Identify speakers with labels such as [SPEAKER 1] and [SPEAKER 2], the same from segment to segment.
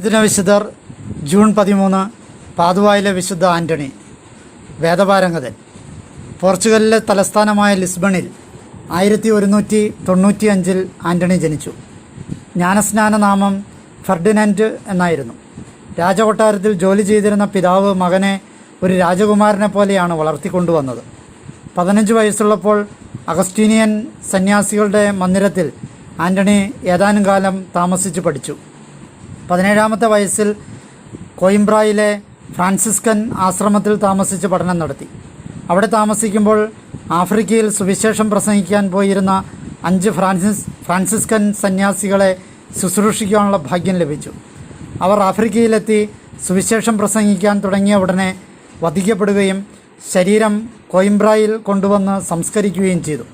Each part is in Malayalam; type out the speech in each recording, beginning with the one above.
[SPEAKER 1] ഇതിന വിശുദ്ധർ ജൂൺ പതിമൂന്ന് പാതുവായിലെ വിശുദ്ധ ആന്റണി വേദപാരംഗതൻ. പോർച്ചുഗലിലെ തലസ്ഥാനമായ ലിസ്ബണിൽ ആയിരത്തി ഒരുന്നൂറ്റി തൊണ്ണൂറ്റി അഞ്ചിൽ ആന്റണി ജനിച്ചു. ജ്ഞാനസ്നാന നാമം ഫെർഡിനൻഡ് എന്നായിരുന്നു. രാജകൊട്ടാരത്തിൽ ജോലി ചെയ്തിരുന്ന പിതാവ് മകനെ ഒരു രാജകുമാരനെ പോലെയാണ് വളർത്തിക്കൊണ്ടുവന്നത്. പതിനഞ്ച് വയസ്സുള്ളപ്പോൾ അഗസ്റ്റീനിയൻ സന്യാസികളുടെ മന്ദിരത്തിൽ ആന്റണി ഏതാനും കാലം താമസിച്ച് പഠിച്ചു. പതിനേഴാമത്തെ വയസ്സിൽ കോയിംബ്രായിലെ ഫ്രാൻസിസ്കൻ ആശ്രമത്തിൽ താമസിച്ച് പഠനം നടത്തി. അവിടെ താമസിക്കുമ്പോൾ ആഫ്രിക്കയിൽ സുവിശേഷം പ്രസംഗിക്കാൻ പോയിരുന്ന അഞ്ച് ഫ്രാൻസിസ് ഫ്രാൻസിസ്കൻ സന്യാസികളെ ശുശ്രൂഷിക്കാനുള്ള ഭാഗ്യം ലഭിച്ചു. അവർ ആഫ്രിക്കയിലെത്തി സുവിശേഷം പ്രസംഗിക്കാൻ തുടങ്ങിയ ഉടനെ വധിക്കപ്പെടുകയും ശരീരം കോയിംബ്രായിൽ കൊണ്ടുവന്ന് സംസ്കരിക്കുകയും ചെയ്തു.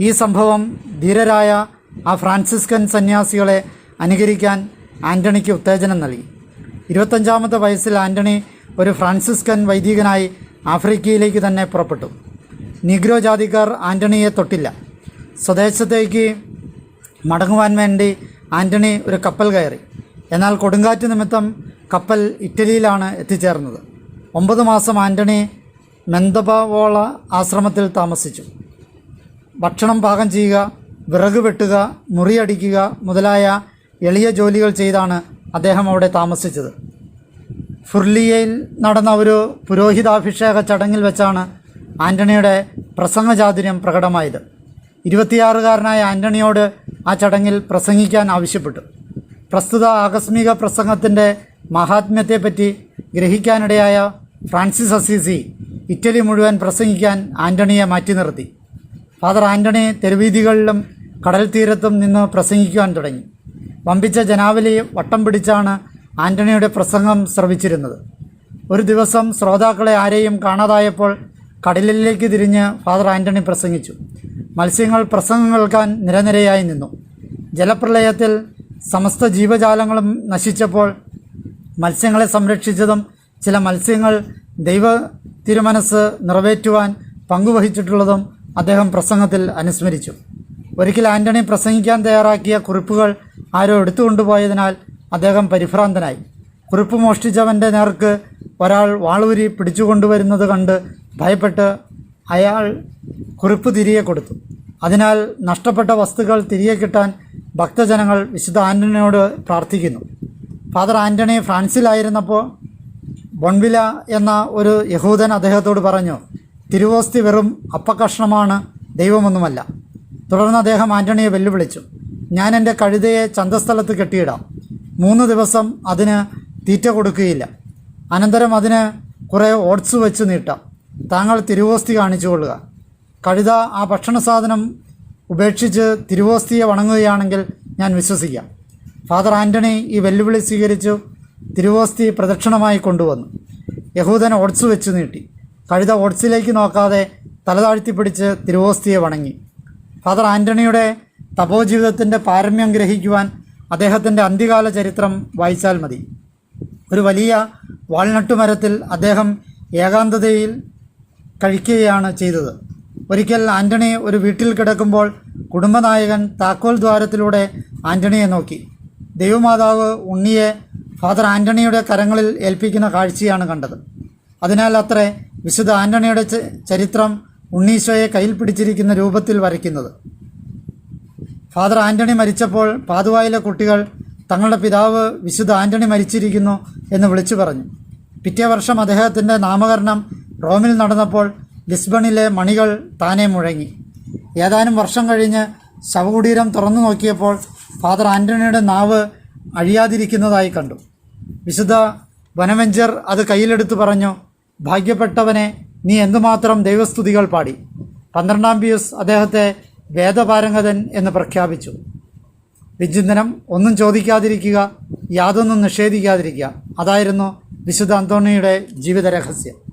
[SPEAKER 1] ഈ സംഭവം ധീരരായ ആ ഫ്രാൻസിസ്കൻ സന്യാസികളെ അനുകരിക്കാൻ ആന്റണിക്ക് ഉത്തേജനം നൽകി. ഇരുപത്തഞ്ചാമത്തെ വയസ്സിൽ ആന്റണി ഒരു ഫ്രാൻസിസ്കൻ വൈദികനായി ആഫ്രിക്കയിലേക്ക് തന്നെ പുറപ്പെട്ടു. നിഗ്രോ ജാതിക്കാർ ആന്റണിയെ തൊട്ടില്ല. സ്വദേശത്തേക്ക് മടങ്ങുവാൻ വേണ്ടി ആന്റണി ഒരു കപ്പൽ കയറി. എന്നാൽ കൊടുങ്കാറ്റ് നിമിത്തം കപ്പൽ ഇറ്റലിയിലാണ് എത്തിച്ചേർന്നത്. ഒമ്പത് മാസം ആന്റണി മെന്തബവോള ആശ്രമത്തിൽ താമസിച്ചു. ഭക്ഷണം പാകം ചെയ്യുക വിറക് വെട്ടുക മുറിയടിക്കുക മുതലായ എളിയ ജോലികൾ ചെയ്താണ് അദ്ദേഹം അവിടെ താമസിച്ചത്. ഫുർലിയയിൽ നടന്ന ഒരു പുരോഹിതാഭിഷേക ചടങ്ങിൽ വെച്ചാണ് ആന്റണിയുടെ പ്രസംഗചാതുര്യം പ്രകടമായത്. ഇരുപത്തിയാറുകാരനായ ആന്റണിയോട് ആ ചടങ്ങിൽ പ്രസംഗിക്കാൻ ആവശ്യപ്പെട്ടു. പ്രസ്തുത ആകസ്മിക പ്രസംഗത്തിന്റെ മഹാത്മ്യത്തെപ്പറ്റി ഗ്രഹിക്കാനിടയായ ഫ്രാൻസിസ് അസീസി ഇറ്റലി മുഴുവൻ പ്രസംഗിക്കാൻ ആന്റണിയെ മാറ്റി നിർത്തി. ഫാദർ ആന്റണി തെരുവീതികളിലും കടൽ തീരത്തും നിന്ന് പ്രസംഗിക്കുവാൻ തുടങ്ങി. വമ്പിച്ച ജനാവലി വട്ടം പിടിച്ചാണ് ആന്റണിയുടെ പ്രസംഗം ശ്രവിച്ചിരുന്നത് ഒരു ദിവസം ശ്രോതാക്കളെ ആരെയും കാണാതായപ്പോൾ കടലിലേക്ക് തിരിഞ്ഞ് ഫാദർ ആന്റണി പ്രസംഗിച്ചു. മത്സ്യങ്ങൾ പ്രസംഗം കേൾക്കാൻ നിരനിരയായി നിന്നു. ജലപ്രളയത്തിൽ സമസ്ത ജീവജാലങ്ങളും നശിച്ചപ്പോൾ മത്സ്യങ്ങളെ സംരക്ഷിച്ചതും ചില മത്സ്യങ്ങൾ ദൈവ തിരുമനസ് നിറവേറ്റുവാൻ പങ്കുവഹിച്ചിട്ടുള്ളതും അദ്ദേഹം പ്രസംഗത്തിൽ അനുസ്മരിച്ചു. ഒരിക്കൽ ആന്റണി പ്രസംഗിക്കാൻ തയ്യാറാക്കിയ കുറിപ്പുകൾ ആരോ എടുത്തുകൊണ്ടുപോയതിനാൽ അദ്ദേഹം പരിഭ്രാന്തനായി. കുറിപ്പ് മോഷ്ടിച്ചവന്റെ നേർക്ക് ഒരാൾ വാളൂരി പിടിച്ചുകൊണ്ടുവരുന്നത് കണ്ട് ഭയപ്പെട്ട് അയാൾ കുറിപ്പ് തിരികെ കൊടുത്തു. അതിനാൽ നഷ്ടപ്പെട്ട വസ്തുക്കൾ തിരികെ കിട്ടാൻ ഭക്തജനങ്ങൾ വിശുദ്ധ ആന്റണിയോട് പ്രാർത്ഥിക്കുന്നു. ഫാദർ ആന്റണി ഫ്രാൻസിലായിരുന്നപ്പോൾ ബൊൺവില എന്ന ഒരു യഹൂദൻ അദ്ദേഹത്തോട് പറഞ്ഞു തിരുവോസ്തി വെറും അപ്പക്കഷ്ണമാണ് ദൈവമൊന്നുമല്ല. തുടർന്ന് അദ്ദേഹം ആന്റണിയെ വെല്ലുവിളിച്ചു. ഞാൻ എന്റെ കഴുതയെ ചന്തസ്ഥലത്ത് കെട്ടിയിടാം. മൂന്ന് ദിവസം അതിന് തീറ്റ കൊടുക്കുകയില്ല. അനന്തരം അതിന് കുറേ ഓട്സ് വെച്ച് നീട്ടാം. താങ്കൾ തിരുവോസ്തി കാണിച്ചു കൊള്ളുക. കഴുത ആ ഭക്ഷണ സാധനം ഉപേക്ഷിച്ച് തിരുവോസ്തിയെ വണങ്ങുകയാണെങ്കിൽ ഞാൻ വിശ്വസിക്കാം. ഫാദർ ആന്റണി ഈ വെല്ലുവിളി സ്വീകരിച്ചു തിരുവോസ്തി പ്രദക്ഷിണമായി കൊണ്ടുവന്നു. യഹൂദൻ ഓട്സ് വെച്ച് നീട്ടി. കഴുത ഓട്സിലേക്ക് നോക്കാതെ തലതാഴ്ത്തി പിടിച്ച് തിരുവോസ്തിയെ വണങ്ങി. ഫാദർ ആന്റണിയുടെ തപോജീവിതത്തിന്റെ പാരമ്യം ഗ്രഹിക്കുവാൻ അദ്ദേഹത്തിന്റെ അന്ത്യകാല ചരിത്രം വായിച്ചാൽ മതി. ഒരു വലിയ വാൾനട്ട് മരത്തിൽ അദ്ദേഹം ഏകാന്തതയിൽ കഴിക്കുകയാണ് ചെയ്തത്. ഒരിക്കൽ ആന്റണി ഒരു വീട്ടിൽ കിടക്കുമ്പോൾ കുടുംബനായകൻ താക്കോൽ ദ്വാരത്തിലൂടെ ആന്റണിയെ നോക്കി. ദൈവമാതാവ് ഉണ്ണിയെ ഫാദർ ആന്റണിയുടെ കരങ്ങളിൽ ഏൽപ്പിക്കുന്ന കാഴ്ചയാണ് കണ്ടത്. അതിനാൽ അത്രേ വിശുദ്ധ ആന്റണിയുടെ ചരിത്രം ഉണ്ണീശോയെ കയ്യിൽ പിടിച്ചിരിക്കുന്ന രൂപത്തിൽ വരയ്ക്കുന്നത്. ഫാദർ ആന്റണി മരിച്ചപ്പോൾ പാതുവായിലെ കുട്ടികൾ തങ്ങളുടെ പിതാവ് വിശുദ്ധ ആന്റണി മരിച്ചിരിക്കുന്നു എന്ന് വിളിച്ചു പറഞ്ഞു. പിറ്റേ വർഷം അദ്ദേഹത്തിന്റെ നാമകരണം റോമിൽ നടന്നപ്പോൾ ലിസ്ബണിലെ മണികൾ താനെ മുഴങ്ങി. ഏതാനും വർഷം കഴിഞ്ഞ് ശവകുടീരം തുറന്നു നോക്കിയപ്പോൾ ഫാദർ ആന്റണിയുടെ നാവ് അഴിയാതിരിക്കുന്നതായി കണ്ടു. വിശുദ്ധ വനവെഞ്ചർ അത് കയ്യിലെടുത്ത് പറഞ്ഞു ഭാഗ്യപ്പെട്ടവനെ നീ എന്തുമാത്രം ദൈവസ്തുതികൾ പാടി? പന്ത്രണ്ടാം പിയൂസ് അദ്ദേഹത്തെ വേദപാരംഗതൻ എന്ന് പ്രഖ്യാപിച്ചു. വിചിന്തനം ഒന്നും ചോദിക്കാതിരിക്കുക യാതൊന്നും നിഷേധിക്കാതിരിക്കുക. അതായിരുന്നു വിശുദ്ധ അന്തോണിയുടെ ജീവിത രഹസ്യം